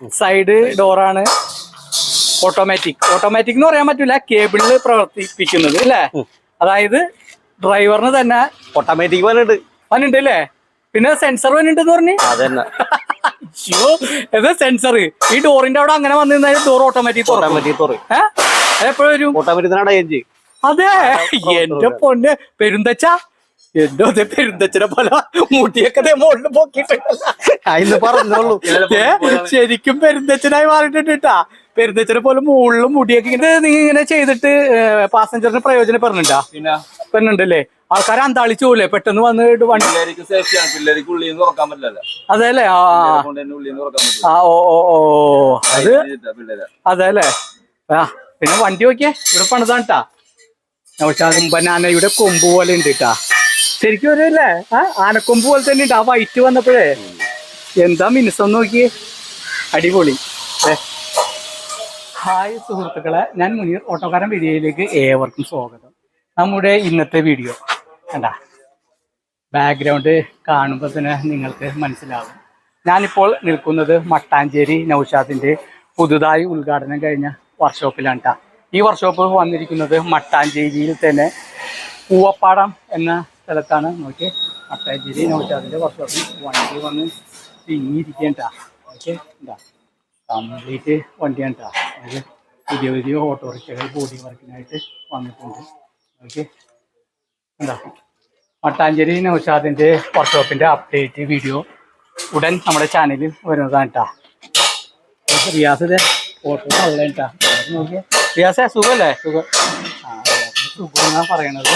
Side ഡോറാണ് automatic automatic എന്ന് പറയാൻ പറ്റില്ല കേബിളിൽ പ്രവർത്തിപ്പിക്കുന്നത് അല്ലേ അതായത് ഡ്രൈവറിന് തന്നെ ഓട്ടോമാറ്റിക് വന്നിട്ട് വന്നിട്ട് അല്ലേ പിന്നെ സെൻസർ വന്നിട്ടുണ്ടെന്ന് പറഞ്ഞു? അതന്നെ. സെൻസർ ഈ ഡോറിന്റെ അവിടെ അങ്ങനെ വന്നു നിന്നാൽ ഡോർ ഓട്ടോമാറ്റിക് ഓട്ടോമാറ്റിക് ഏഹ് വരും. ഓട്ടോമാറ്റിക് അതെ. എന്റെ പൊന്നെ പെരുന്തച്ച. എന്തോ പെരുന്തച്ഛനെ പല മുടിയൊക്കെ മുകളിൽ പൊക്കിയിട്ടുണ്ടല്ലോ അതിന്ന് പറഞ്ഞോളൂ ഏ, ശരിക്കും പെരുന്തച്ചനായി മാറിയിട്ടുണ്ട് കേട്ടാ. പെരുന്തച്ചനെ പോലെ മുകളിലും മുടിയൊക്കെ ഇങ്ങനെ നീ ഇങ്ങനെ ചെയ്തിട്ട് പാസഞ്ചറിന് പ്രയോജനം പിന്നെ? പറഞ്ഞിട്ടല്ലേ ആൾക്കാരെ അന്താളിച്ചു പോലെ പെട്ടെന്ന് വന്നിട്ട് വണ്ടി പിള്ളേർക്ക് സേഫ്റ്റിയാണ് പിള്ളേർക്ക് തുറക്കാൻ പറ്റില്ലല്ലോ. അതെ അല്ലേ ആ. ഓ ഓ ഓ. അത് പിള്ളേരെ. അതെ അല്ലേ ആ പിന്നെ വണ്ടി നോക്കിയേ. ഇവിടെ പണിതാണ്ടാ ബനാനയുടെ കൊമ്പ് പോലെ ഉണ്ട് കേട്ടാ. ശരിക്കും ഒരു അല്ലേ ആ ആനക്കൊമ്പ് പോലെ തന്നെ ഉണ്ട്. ആ വൈറ്റ് വന്നപ്പോഴേ. എന്താ മിനുസം നോക്കിയേ. അടിപൊളി. ഹായ് സുഹൃത്തുക്കളെ. ഞാൻ മുനീർ ഓട്ടോക്കാരൻ വീഡിയോയിലേക്ക് ഏവർക്കും സ്വാഗതം. നമ്മുടെ ഇന്നത്തെ വീഡിയോ. കണ്ടാ? ബാക്ക്ഗ്രൗണ്ട് കാണുമ്പോൾ തന്നെ നിങ്ങൾക്ക് മനസ്സിലാവും. ഞാനിപ്പോൾ നിൽക്കുന്നത് മട്ടാഞ്ചേരി നൌഷാദിന്റെ പുതുതായി ഉദ്ഘാടനം കഴിഞ്ഞ വർക്ക്ഷോപ്പിലാണ് ട്ടാ. ഈ വർക്ക്ഷോപ്പ് വന്നിരിക്കുന്നത് മട്ടാഞ്ചേരിയിൽ തന്നെ. പൂവപ്പാടം എന്ന സ്ഥലത്താണ് നോക്കി അട്ടാഞ്ചേരി നോക്കി അതിന്റെ വർക്ക്ഷോപ്പിൽ വണ്ടി വന്ന് തിങ്ങിയിരിക്കേണ്ട ഓക്കെ എന്താ കംപ്ലീറ്റ് വണ്ടിയാണ് ട്ടാ. അത് പുതിയ പുതിയ ഓട്ടോറിക്ഷകൾ ബോഡി വർക്കിനായിട്ട് വന്നിട്ടുണ്ട്. ഓക്കെ എന്താ മട്ടാഞ്ചേരി നൗഷാദിന്റെ വർക്ക്ഷോപ്പിന്റെ അപ്ഡേറ്റ് വീഡിയോ ഉടൻ നമ്മുടെ ചാനലിൽ വരുന്നതാണ് കേട്ടോ റിയാസിന്റെ ഫോട്ടോ കള്ളേട്ടാ നോക്കിയേ. റിയാസേ സുഖമല്ലേ? സുഖം. ആ സുഖം എന്നാണ് പറയണത്.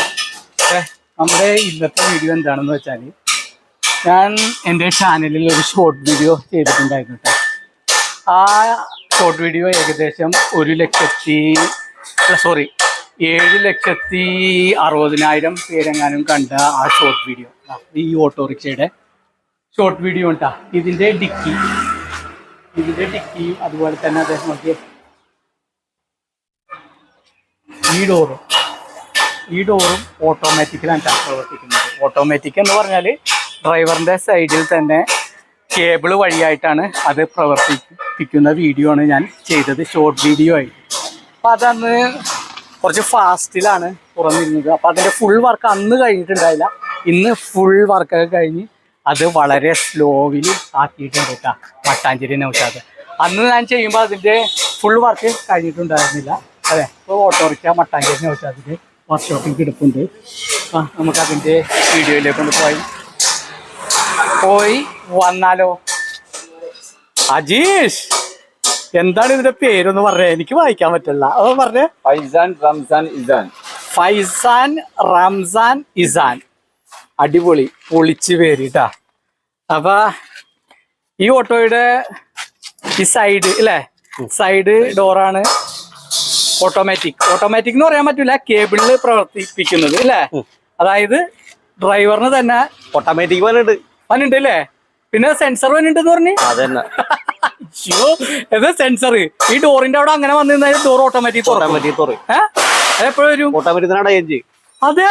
ഏ, നമ്മുടെ ഇന്നത്തെ വീഡിയോ എന്താണെന്ന് വെച്ചാൽ ഞാൻ എന്റെ ചാനലിൽ ഒരു ഷോർട്ട് വീഡിയോ ചെയ്തിട്ടുണ്ടായിരുന്നു കേട്ടോ ആ ഷോർട്ട് വീഡിയോ ഏകദേശം ഒരു ലക്ഷത്തി സോറി ഏഴ് ലക്ഷത്തി അറുപതിനായിരം പേരെങ്ങാനും കണ്ട ആ ഷോർട്ട് വീഡിയോ ഈ ഓട്ടോറിക്ഷയുടെ ഷോർട്ട് വീഡിയോ ഉണ്ടാ ഇതിന്റെ ഡിക്കി ഇതിന്റെ ഡിക്കിയും അതുപോലെ തന്നെ അദ്ദേഹം നോക്കിയ ഈ ഡോറും ഈ ഡോറും ഓട്ടോമാറ്റിക്കലാണ് പ്രവർത്തിക്കുന്നത്. ഓട്ടോമാറ്റിക് എന്ന് പറഞ്ഞാൽ ഡ്രൈവറിന്റെ സൈഡിൽ തന്നെ കേബിൾ വഴിയായിട്ടാണ് അത് പ്രവർത്തിപ്പിക്കുന്ന വീഡിയോ ആണ് ഞാൻ ചെയ്തത് ഷോർട്ട് വീഡിയോ ആയി. അപ്പം അതന്ന് കുറച്ച് ഫാസ്റ്റിലാണ് തുറന്നിരുന്നത്. അപ്പം അതിന്റെ ഫുൾ വർക്ക് അന്ന് കഴിഞ്ഞിട്ടുണ്ടായില്ല. ഇന്ന് ഫുൾ വർക്കൊക്കെ കഴിഞ്ഞ് അത് വളരെ സ്ലോവിൽ ആക്കിയിട്ടുണ്ട് കേട്ടോ മട്ടാഞ്ചേരി നൗഷാദ്. അന്ന് ഞാൻ ചെയ്യുമ്പോൾ അതിന്റെ ഫുൾ വർക്ക് കഴിഞ്ഞിട്ടുണ്ടായിരുന്നില്ല. അതെ ഇപ്പോൾ ഓട്ടോറിക്ഷ മട്ടാഞ്ചേരി നൗഷാദിന്റെ വർക്ക്ഷോപ്പിൽ കിടപ്പുണ്ട് ആ നമുക്കതിന്റെ വീഡിയോയിലേക്ക് ഒന്ന് പോയി. പോയി വന്നാലോ? അജീഷ് എന്താണ് ഇതിന്റെ പേരൊന്ന് പറഞ്ഞേ? എനിക്ക് വായിക്കാൻ പറ്റില്ല. അത് പറഞ്ഞേ? ഫൈസാൻ റംസാൻ ഇസാൻ. ഫൈസാൻ റംസാൻ ഇസാൻ. അടിപൊളി പൊളിച്ച് പേരിട്ടാ അപ്പ അപ്പൊ ഈ ഓട്ടോയുടെ ഈ സൈഡ് അല്ലേ സൈഡ് ഡോറാണ് ഓട്ടോമാറ്റിക് ഓട്ടോമാറ്റിക് എന്ന് പറയാൻ പറ്റൂല കേബിളിൽ പ്രവർത്തിപ്പിക്കുന്നത് അല്ലേ അതായത് ഡ്രൈവറിന് തന്നെ ഓട്ടോമാറ്റിക് വന്നിട്ട് വന്നിട്ടുണ്ട് അല്ലേ പിന്നെ സെൻസർ വന്നിട്ടുണ്ടെന്ന് പറഞ്ഞു? അതന്നെ. അയ്യോ ഇത് സെൻസർ ഈ ഡോറിന്റെ അവിടെ അങ്ങനെ വന്നു നിന്നാൽ ഡോർ ഓട്ടോമാറ്റിക് ഓട്ടോമാറ്റിക് തുറ ഏഹ് അതെപ്പോഴും വരും? ഓട്ടോമാറ്റിക് അതെ.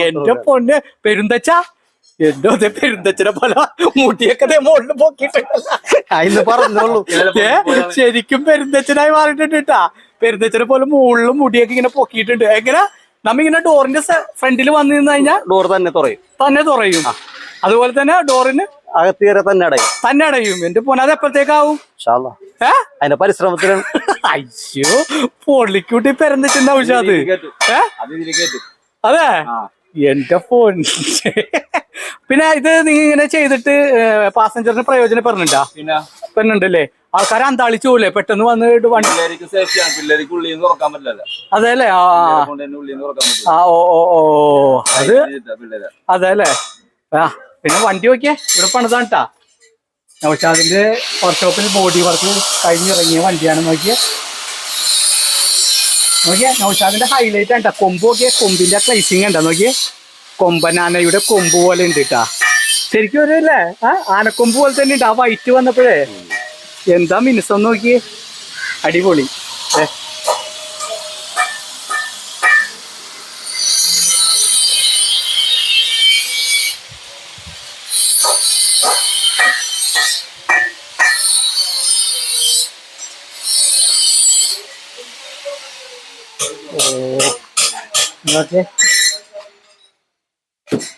എന്റെ പൊന്ന് പെരുന്തച്ച? എന്തോ പെരുന്തച്ചനെ പോലെ മുടിയൊക്കെ മുകളിൽ പൊക്കിയിട്ടുണ്ടല്ലോ അതിന് പറഞ്ഞോളൂ ശരിക്കും പെരുന്തച്ചനായി മാറിയിട്ടുണ്ട് കേട്ടാ. പെരുന്തച്ചനെ പോലെ മുകളിലും മുടിയൊക്കെ ഇങ്ങനെ പൊക്കിയിട്ടുണ്ട്. എങ്ങനെ? നമ്മിങ്ങനെ ഡോറിന്റെ ഫ്രണ്ടിൽ വന്നു നിന്ന് കഴിഞ്ഞാൽ ഡോർ തന്നെ തുറയും. തന്നെ തുറയും. അതുപോലെ തന്നെ ഡോറിന് അകത്ത് കയറി തന്നെ അടയും. തന്നെ അടയും. എന്റെ പൊന്നെ അത് എപ്പോഴത്തേക്കാവും? അതിന്റെ പരിശ്രമത്തിലാണ് അയ്യോ പൊള്ളിക്കൂട്ടി ഇതിൽ കയറ്റും അതെ എന്റെ ഫോൺ പിന്നെ ഇത് നീ ഇങ്ങനെ ചെയ്തിട്ട് പാസഞ്ചറിന് പ്രയോജനപ്പെടുന്നുണ്ടാ പിന്നെ? പെണ്ണുണ്ടല്ലേ ആൾക്കാരെ അന്താളിച്ചു പോലെ പെട്ടെന്ന് വന്നിട്ട് വണ്ടി പിള്ളേർക്ക് സേഫ്റ്റിയാണ് പിള്ളേർക്ക് ഉള്ളിൽ നിന്ന് തുറക്കാൻ പറ്റില്ലല്ലോ. അതെല്ലേ? ആ പറ്റില്ല. ആ ഓ ഓ ഓ അത് അതെല്ലേ? ആ പിന്നെ വണ്ടി നോക്കിയേ. ഇവിടെ പണിതാണ്ടാ അതിന്റെ വർക്ക്ഷോപ്പിൽ ബോഡി വർക്ക് കഴിഞ്ഞിറങ്ങിയ വണ്ടിയാണ് നോക്കിയേ. നോക്കിയേ നൗഷാദിന്റെ ഹൈലൈറ്റ് ആണ് കൊമ്പ് നോക്കിയേ. കൊമ്പിന്റെ ക്ലൈസിങ് ഉണ്ടോ നോക്കിയേ. കൊമ്പനാനയുടെ കൊമ്പ് പോലെ ഉണ്ട് കേട്ടാ ശരിക്കും ഒരു അല്ലേ ആ ആനക്കൊമ്പ് പോലെ തന്നെ ഉണ്ട്. ആ വൈറ്റ് വന്നപ്പോഴേ. എന്താ മിനുസം നോക്കിയേ? അടിപൊളി. ഓ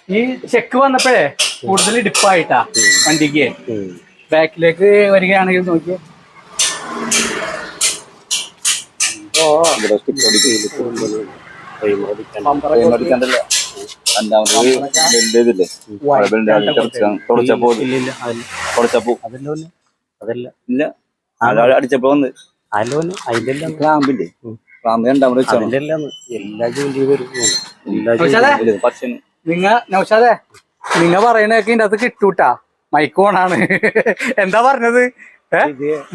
ഈ ചെക്ക് വന്നപ്പോഴേ കൂടുതൽ ഡിപ്പായിട്ടാ വണ്ടിക്ക്. ബാക്കിലേക്ക് വരികയാണെങ്കിൽ നോക്കിയേ. അടിച്ചപ്പോ വന്ന്. അതിന്റെ എല്ലാം ക്ലാമ്പില്ലേ? ക്ലാമ്പ് രണ്ടാമത് വെച്ചാണ്. അതിന്റെ എല്ലാം എല്ലാ ജോലി വരും. നിങ്ങ നൗഷാദേ നിങ്ങ പറയണൊക്കെ ഇതിന്റെ അത് കിട്ടൂട്ടാ. മൈക്ക് ഓണാണ് എന്താ പറഞ്ഞത്? ഏ?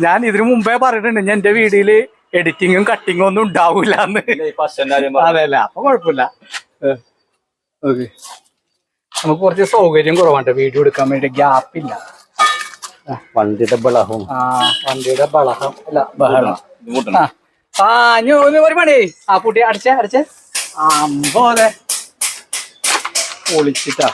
ഞാൻ ഇതിനു മുമ്പേ പറഞ്ഞിട്ടുണ്ട് ഞാൻ എന്റെ വീടിൽ എഡിറ്റിങ്ങും കട്ടിങ്ങും ഒന്നും ഉണ്ടാവൂല എന്ന് പച്ചന്റെ കാര്യം പറഞ്ഞു. അതെ അല്ല? അപ്പൊ കുഴപ്പമില്ല. ഓക്കെ. നമുക്ക് കുറച്ച് സൗകര്യം കുറവാണ് വീഡിയോ എടുക്കാൻ വേണ്ടി ഗ്യാപ്പ് ഇല്ല. വണ്ടിയുടെ ബളഹം ആ വണ്ടിയുടെ ബളഹം അല്ല ബഹളം. ആ ആ ഒരു പണി. ആ കുട്ടി അടിച്ചേ അടിച്ചേ. അമ്പോലെ പൊളിച്ചിട്ടാ.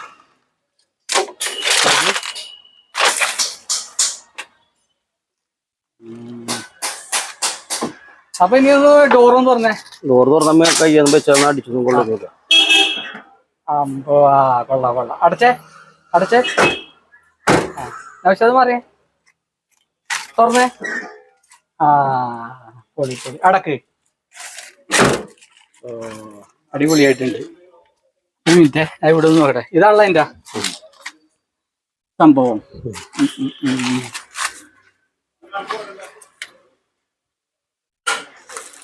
അപ്പൊ ഇനി ഒന്ന് ഡോറും തുറന്നേ. ഡോർ തുറന്നമ്മ കയ്യൊന്നും വെച്ചാൽ അടിച്ചൊന്നും കൊള്ളുന്നില്ല അമ്പോ ആ കൊള്ളാം കൊള്ളാം. അടച്ചേ അടച്ചേ. ആവശ്യം മാറിയേ. തുറന്നേ. ആ പൊളി പൊളി. അടക്ക്. അടിപൊളിയായിട്ടുണ്ട്. മിനിറ്റ് ഇവിടെ നിന്ന് നോക്കട്ടെ. ഇതാണല്ലോ അതിന്റെ സംഭവം.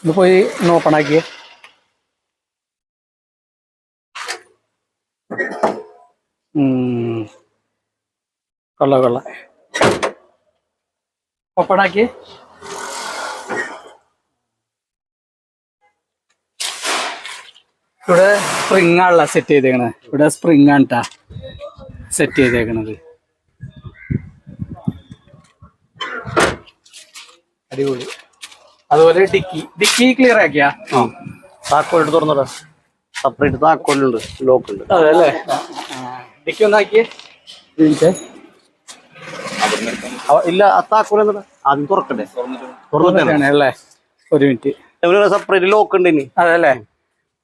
ഇത് പോയി ഉം. കൊള്ളാം കൊള്ളാം. ഓപ്പൺ ഇവിടെ സ്പ്രിങ് ആണല്ല സെറ്റ് ചെയ്തേക്കണത്. ഇവിടെ സ്പ്രിങ് ആണ് സെറ്റ് ചെയ്തേക്കണത്. അടിപൊളി. അതുപോലെ ഡിക്കി. Dicky clear ആക്കിയാ? ആ. താക്കോലിട്ട് തുറന്നടാ. സെപ്പറേറ്റ് താക്കോലുണ്ട് ലോക്ക് ഉണ്ട്. അതെ അല്ലേ ഡിക്കി ഒന്നാക്കിയേ. ഇല്ല താക്കോൽ എന്താ? ആദ്യം തുറക്കണ്ടേ തുറന്നിട്ടാണ് അല്ലേ? ഒരു മിനിറ്റ് സെപ്പറേറ്റ് ലോക്ക് ഉണ്ട് ഇനി അതല്ലേ?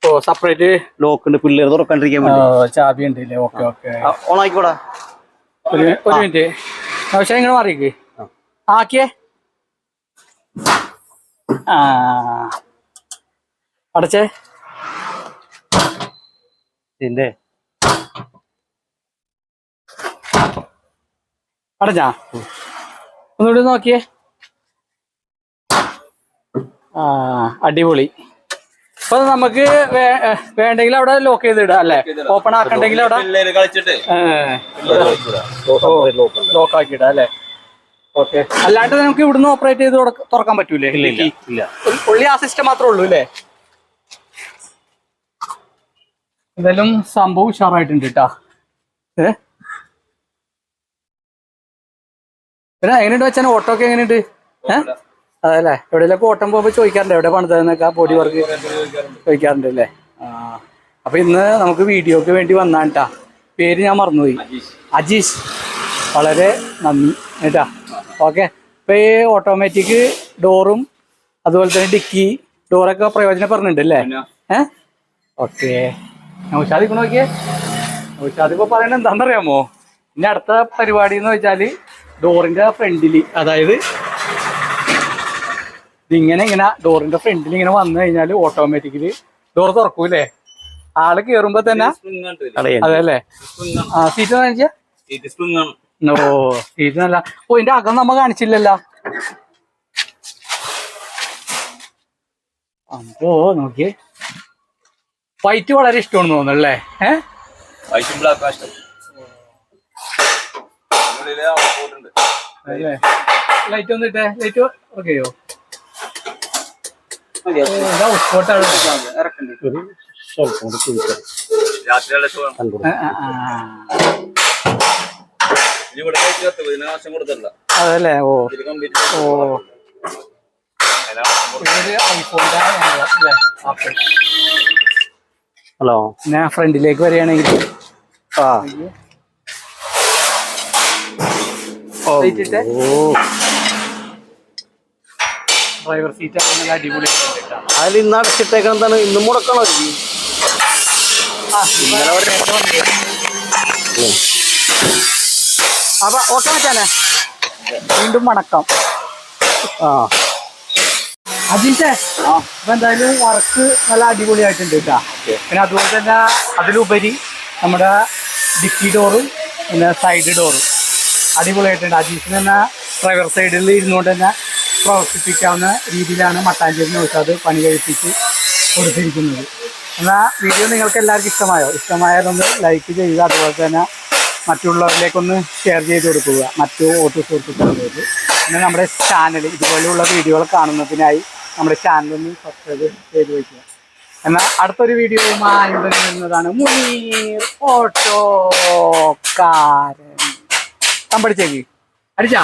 ഓ സെപ്പറേറ്റ് ലോക്ക് ഉണ്ട് പിള്ളേർ തുറക്കാണ്ടിരിക്കാൻ വേണ്ടി. ചാബി ഉണ്ട് ഓക്കെ ഓക്കെ. ഓണാക്കിക്കോടാ ഒരു ഒരു മിനിറ്റ്. ആവശ്യം ഇങ്ങനെ മാറിയേക്ക് ആക്കിയേ. ആ. അടച്ചേ. ഇതിന്റെ അടച്ചാ ഒന്നുകൂടി നോക്കിയേ. ആ അടിപൊളി. അപ്പൊ നമുക്ക് വേണ്ടെങ്കിൽ അവിടെ ലോക്ക് ചെയ്ത് ഇടാം അല്ലെ ഓപ്പൺ ആക്കണ്ടെങ്കിൽ അവിടെ ലോക്ക് ആക്കി ഇടാം അല്ലെ? ഓക്കെ. അല്ലാണ്ട് നമുക്ക് ഇവിടുന്ന് ഓപ്പറേറ്റ് ചെയ്ത് തുറക്കാൻ പറ്റൂലേ? ഇല്ല ഉള്ളി ആ സിസ്റ്റം മാത്രമേ ഉള്ളൂ അല്ലേ? എന്തായാലും സംഭവം ഉഷാറായിട്ടുണ്ട് കേട്ടാ ഏ? പിന്നെ എങ്ങനെയുണ്ട് വെച്ചാൽ ഓട്ടോ ഒക്കെ എങ്ങനെയുണ്ട്? ഏ? അതല്ലേ? എവിടെയെങ്കിലും ഓട്ടം പോകുമ്പോൾ ചോദിക്കാറുണ്ട്? എവിടെ പണിതെന്നൊക്കെ ബോഡി വർക്ക് ചോദിക്കാറുണ്ട് അല്ലേ? ആ. അപ്പൊ ഇന്ന് നമുക്ക് വീഡിയോക്ക് വേണ്ടി വന്നാണ് പേര് ഞാൻ മറന്നുപോയി. അജീഷ്. വളരെ നന്ദി. കേട്ടാ? ഓക്കെ. ഇപ്പൊ ഈ ഓട്ടോമാറ്റിക് ഡോറും അതുപോലെ തന്നെ ഡിക്കി ഡോറൊക്കെ പ്രയോജനപ്പെടുന്നുണ്ട് അല്ലേ? ഏഹ് ഓക്കെ. ഉഷാദിക്കണ നോക്കിയേ. ഉഷാദിപ്പോ പറയണത് എന്താണെന്നറിയാമോ ഇനി അടുത്ത പരിപാടി എന്ന് വെച്ചാൽ ഡോറിന്റെ ഫ്രണ്ടിൽ അതായത് ഇതിങ്ങനെ ഇങ്ങനെ ഡോറിന്റെ ഫ്രണ്ടിൽ ഇങ്ങനെ വന്നു കഴിഞ്ഞാൽ ഓട്ടോമാറ്റിക്കലി ഡോർ തുറക്കൂലേ ആൾ കേറുമ്പോ തന്നെ അതെല്ലേ അതെ അല്ലേ? ആ സീറ്റ് കാണിച്ചാ? ഓ സീറ്റ് നല്ല. ഓ ഇതിന്റെ അകം നമ്മ കാണിച്ചില്ലല്ലോ. അപ്പോ നോക്കിയേ. വൈറ്റ് വളരെ ഇഷ്ടമാണെന്ന് തോന്നുന്നല്ലേ ഏഹ് വൈറ്റും ബ്ലാക്ക് ലൈറ്റ് ഒന്ന് ഇട്ടേ ലൈറ്റ് ഓക്കെയോ അതല്ലേ? ഓ. ഇത് കംപ്ലീറ്റ് ഓ. ഹലോ. ഞാൻ ഫ്രണ്ടിലേക്ക് വരികയാണെങ്കിൽ. ആ. ഓ. ഡ്രൈവർ സീറ്റ് നല്ല അടിപൊളിയായിട്ടുണ്ട് കേട്ടോ. അതിൽ ഇന്ന് അടച്ചിട്ടേക്കാൻ എന്താണ്? ഇന്നും മുടക്കണോ. അപ്പൊ ഓക്കെ മച്ചാനെ. വീണ്ടും വണക്കം. ആ. അജിത്തെ അപ്പൊ എന്തായാലും വർക്ക് നല്ല അടിപൊളിയായിട്ടുണ്ട് കേട്ടാ. പിന്നെ അതുപോലെ തന്നെ അതിലുപരി നമ്മുടെ ഡിക്കി ഡോറും പിന്നെ സൈഡ് ഡോറും. അടിപൊളിയായിട്ടുണ്ട്. അജീഷിന് തന്നെ ഡ്രൈവർ സൈഡിൽ ഇരുന്നുകൊണ്ട് തന്നെ പ്രവർത്തിപ്പിക്കാവുന്ന രീതിയിലാണ് മട്ടാഞ്ചേരി അത് പണി കഴിപ്പിച്ച് കൊടുത്തിരിക്കുന്നത്. എന്നാൽ വീഡിയോ നിങ്ങൾക്ക് എല്ലാവർക്കും ഇഷ്ടമായോ? ഇഷ്ടമായതൊന്ന് ലൈക്ക് ചെയ്യുക അതുപോലെ തന്നെ മറ്റുള്ളവരിലേക്കൊന്ന് ഷെയർ ചെയ്ത് കൊടുക്കുക മറ്റു ഓട്ടോ സുഹൃത്തുക്കളിലേക്ക് പിന്നെ നമ്മുടെ ചാനൽ ഇതുപോലെയുള്ള വീഡിയോകൾ കാണുന്നതിനായി നമ്മുടെ ചാനലൊന്ന് സബ്സ്ക്രൈബ് ചെയ്ത് വയ്ക്കുക. എന്നാൽ അടുത്തൊരു വീഡിയോയുമായി വരുന്നതാണ് മുനീർ ഓട്ടോക്കാരൻ കമ്പടിച്ചേക്ക് അടിച്ചാ?